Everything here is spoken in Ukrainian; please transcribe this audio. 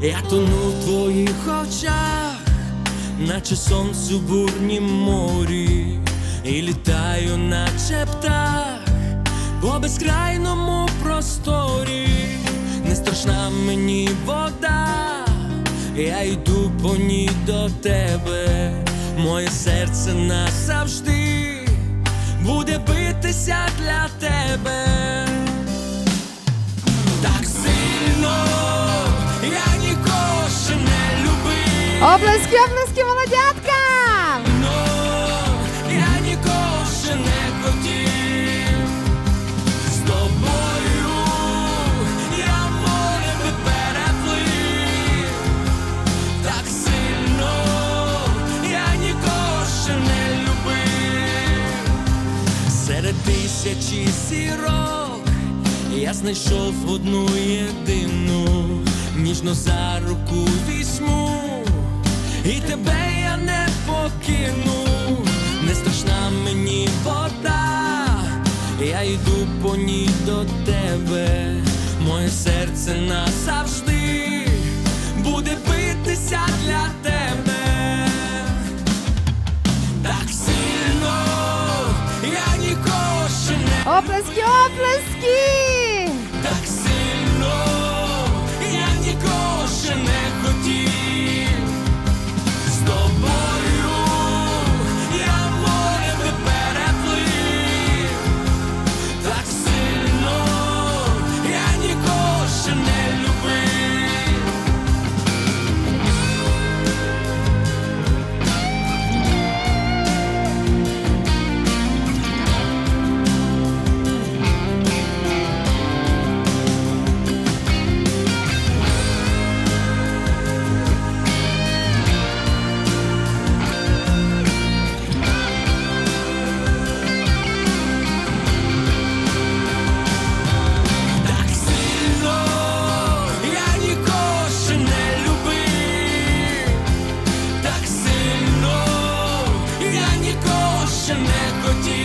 Я тону в твоїх очах, наче сонце в бурнім морі, і літаю, наче птах, по безкрайному просторі, не страшна мені вода, я йду по ній до тебе, моє серце назавжди буде битися для тебе. Любив, Оплески, оплески, молодятка! я нікого ще не хотів. З тобою я море би. Так сильно я нікого ще не любив. Серед тисячі сірок я знайшов одну єдину, ніжно за руку я йду по ній до тебе, моє серце назавжди буде битися для тебе. Так сильно я нікого ще не Оплески, оплески! так сильно я нікого ще не хотів. більше не хотів.